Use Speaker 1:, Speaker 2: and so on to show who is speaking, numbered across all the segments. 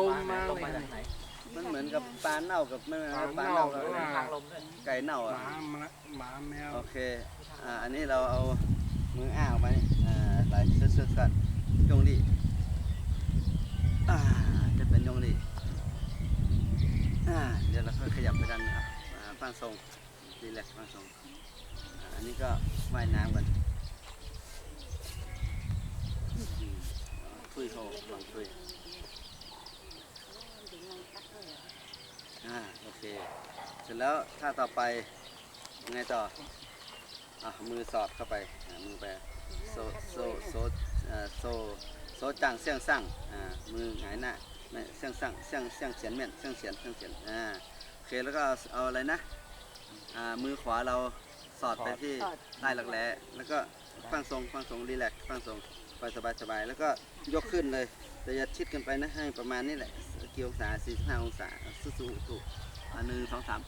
Speaker 1: ลมมา
Speaker 2: ลม
Speaker 1: เลย
Speaker 2: มาจากไหน
Speaker 3: มันเหมือนกับปลาเน่ากับไม่
Speaker 1: ปลา
Speaker 3: ปลา
Speaker 1: เน่า
Speaker 3: เน่ากับ
Speaker 1: หรือว่า
Speaker 2: ทางลมด้วย
Speaker 3: ไก่เน่า
Speaker 1: ห
Speaker 3: อะ
Speaker 1: มาหมาหมาแมว
Speaker 3: โอเคอ่าอันนี้เราเอามืออ้างออกมานี่อ่าไหลซึดๆกันยงดีอ่าจะเป็นยงดีอ่าเดี๋ยวเราค่อยขยับไปด้านอะอ่าฟังทรงรีแลกซ์ฟังทรงอ่าอันนี้ก็ว่ายน้ำกันอืม คุยโหลองคุยอ่าโอเค เสร็จแล้วท่าต่อไปยังไงต่ออะมือสอดเข้าไปอะมือไปโซโซโซเอ่อโซโซจังเสี่ยงสั่งอ่ามือหงายหน้าไม่เสี่ยงสั่งเสี่ยงเสี่ยงเฉียนเมียนเสี่ยงเฉียนเสี่ยงเฉียนอ่าโอเคแล้วก็เอาเอาอะไรนะอ่ามือขวาเราสอดไปที่ใต้หลักแร้แล้วก็ฟังทรงฟังทรงรีแลกซ์ฟังทรงไปสบายสบายแล้วก็ยกขึ้นเลย แต่อย่าชิดกันไปนะให้ประมาณนี้แหละกี่องศา45องศาสู้ๆถูกอ่าหนึ่งสองสาม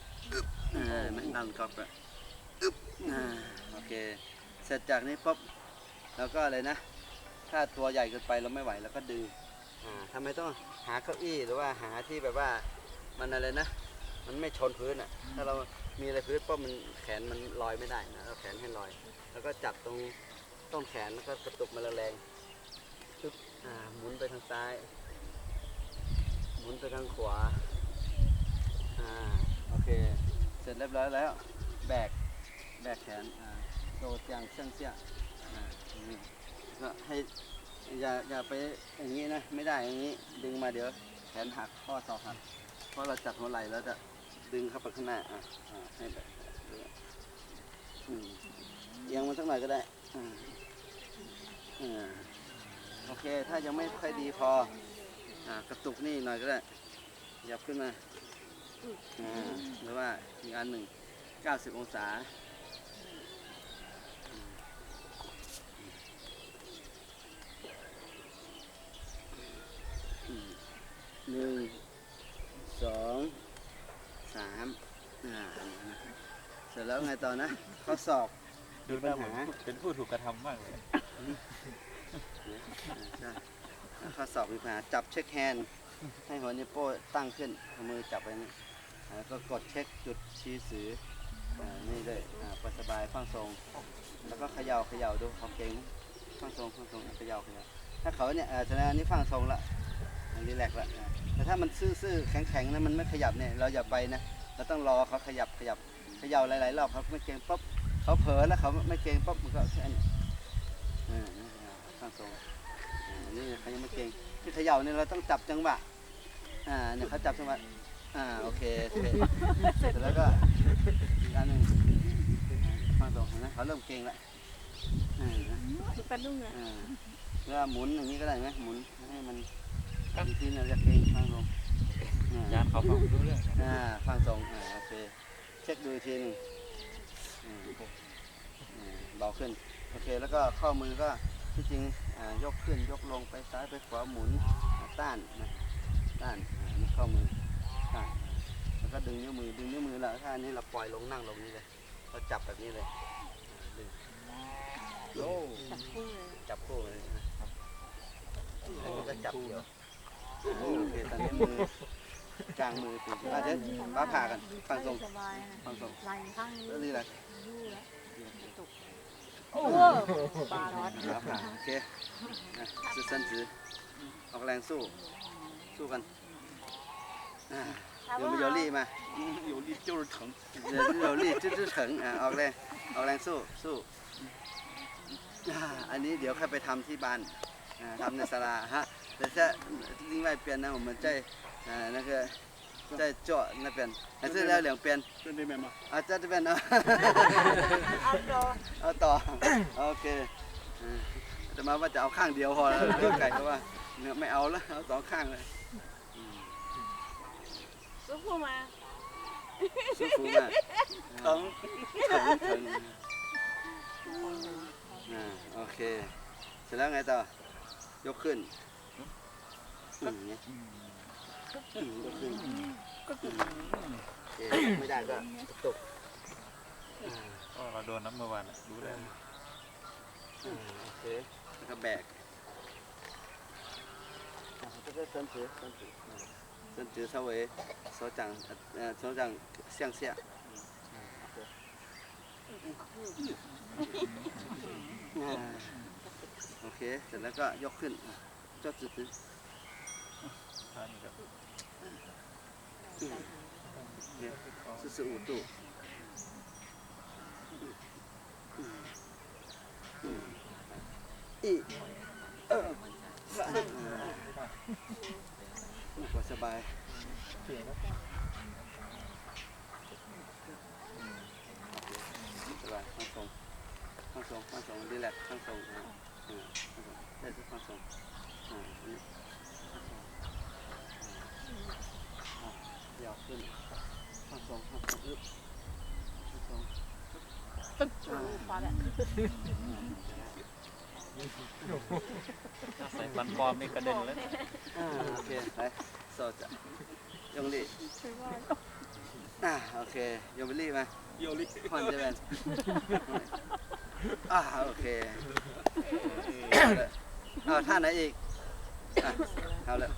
Speaker 3: อ่าไม่ดันกรอบไปอ่าโอเค เสร็จจากนี้ปุ๊บเราก็อะไรนะ ถ้าตัวใหญ่เกินไปเราไม่ไหวเราก็ดึงอ่าทำไมต้องหาเก้าอี้หรือว่าหาที่แบบว่ามันอะไรนะ มันไม่ชนพื้นอะ ถ้าเรามีอะไรพื้นปุ๊บมันแขนมันลอยไม่ได้นะเราแขนให้ลอย แล้วก็จับตรง ต้นแขนแล้วก็กระตุกมาแรงๆปึ๊บอ่าหมุนไปทางซ้าย หมุนไปทางขวา อ่า โอเค เสร็จเรียบร้อยแล้ว แบก แบกแขน อ่าโซเจียงเสี่ยงเสี่ยอ่าอย่างนี้ก็ให้อย่าอย่าไปอย่างนี้นะ ไม่ได้อย่างนี้ ดึงมาเดี๋ยวแขนหัก ข้อศอกหัก เพราะเราจัดหัวไหล่แล้วจะดึงเข้าไปข้างหน้า อ่าให้แบบเอียงมันสักหน่อยก็ได้ โอเค ถ้ายังไม่ค่อยดีพออกระตุกนี่หน่อยก็ได้ยับขึ้นมาอ่าหรือว่าอีกอันหนึ่ง 90 องศาหนึ่งสองสามอ่าเสร็จแล้วไงต่อนะข้อศอก
Speaker 2: ดูหน้าเหมือนเป็นผู้ถูกกระทำมากเลย
Speaker 3: ใช่ข้อศอกมีปัญหาจับเช็คแฮนด์ให้หัวนิ้วโป้งตั้งขึ้นเอามือจับไปนี่อ่าแล้วก็กดเช็คจุดชี้สืออ่านี่เลยอ่าปสบายฟังทรง แล้วก็เขย่าเขย่าดูเขาเก่งฟังทรงฟังทรงเขย่าเขย่าถ้าเขาเนี่ยเออแสดงอันนี้ฟังทรงละอันนี้แหลกละอ่าแต่ถ้ามันซื่อๆแข็งๆนะมันไม่ขยับเนี่ยเราอย่าไปนะเราต้องรอเขาขยับขยับเขย่าหลายๆรอบเขาไม่เก่งปุ๊บ เขาเผลอแล้วเขาไม่เก่งปุ๊บมันก็แค่นี้อ่างทรงนนี้เขายังไม่เก่งที่เขย่าเนี่ยเราต้องจับจังหวะอ่าเนี่ยเขาจับจังหวะอ่าโอเคโอเคเสร็จแล้วก็อีกอันหนึ่งฟังตรงนไหมเขาเริ่มเก่งแล้วอ่าเห็นไหม
Speaker 4: ปลาดุ้งอะ
Speaker 3: อ่าเวหมุนอย่างนี้ก็ได้ไหมหมุนให้มันบางทีเราจะเก่งฟังตรงอ่า
Speaker 2: ญาติเขาฟังไม่รู้เรื่อง
Speaker 3: อ่าฟังตรงอ่าโอเคเช็คดูทีนึง เบาขึ้น โอเค แล้วก็ข้อมือก็ที่จริงอ่ายกขึ้นยกลงไปซ้ายไปขวาหมุนอ่าต้านนะต้านอ่านี่ข้อมือต้านแล้วก็ดึงนิ้วมือดึงนิ้วมือแล้วถ้าอันนี้เราปล่อยลงนั่งลงนี่เลยเราจับแบบนี้เลยอ่าดึงโอ้
Speaker 4: จับคู่เลย
Speaker 3: จับคู่เลยนะครับอันนี้ก็จับเกี่ยวโอเคตอนนี้มือ กลางมือถึงอาจจะป้าผ่ากันฟังตรง
Speaker 4: สบายนะ
Speaker 3: ฟังตรง
Speaker 4: ไหล่ข้างนี้
Speaker 3: แล้วนี่แหละ
Speaker 4: ยู่แล้วโอ้ปลาร้อน
Speaker 3: ป้าผ่าโอเคนะจะสั้นจือออกแรงสู้ สู้กันอ่าเดี๋ยวมาโยลี่มา
Speaker 1: 有力就是疼。
Speaker 3: เดี๋ยวโยลี่จื้อๆถึงอ่าออกแรงออกแรงสู้สู้อ่าอันนี้เดี๋ยวค่อยไปทำที่บ้านอ่าทำในศาลาฮะแต่ถ้า另外边呢我们在 呃那个在做那边还是要两边
Speaker 1: 在这边吗？
Speaker 3: 啊在这边呢
Speaker 4: เอาโด
Speaker 3: เอาต่อ โอเคอืมจะมาว่าจะเอาข้างเดียวพอแล้วเรื่องไก่ก็ว่าเนี่ยไม่เอาแล้วเอาสองข้างเลยอืม
Speaker 4: ซุปพูมา
Speaker 3: สู้ฟูมาก
Speaker 1: 疼。
Speaker 3: ถึงถึงอ่าโอเค เสร็จแล้วไงต่อ ยกขึ้นอืมเนี่ยอืมยกขึ้นโอเค ไม่ได้ก็กระตุกอ่า
Speaker 2: ก็เราโดนน้ำเมื่อวานอะรู้แล้ว
Speaker 3: อ่าโอเคแล้วก็แบกอ่าก็ 这个伸直，伸直，嗯，伸直稍微手掌呃呃手掌向下。อ่าโอเค เสร็จแล้วก็ยกขึ้นอ่ะจด ya sesuatu
Speaker 2: i e sa กว่าสบา
Speaker 3: ยสบายข้างสองข้างสองข้างสองดีแลกข้างสองได้ทุกข้างสอง ยาวขึ้นห้าสองห้าสองอึ๊บห้า
Speaker 4: สองตึ๊บฟาดอะ
Speaker 2: ใส่ปันปลอมนี่กระเด็นเลย
Speaker 3: อ่าโอเคไปโซจะยงลี่อ่าโอเคยมบิลี่มา
Speaker 1: โย
Speaker 3: ลี่พอนเจแบนอ่าโอเคเอาท่าไหนอีก เอาเลย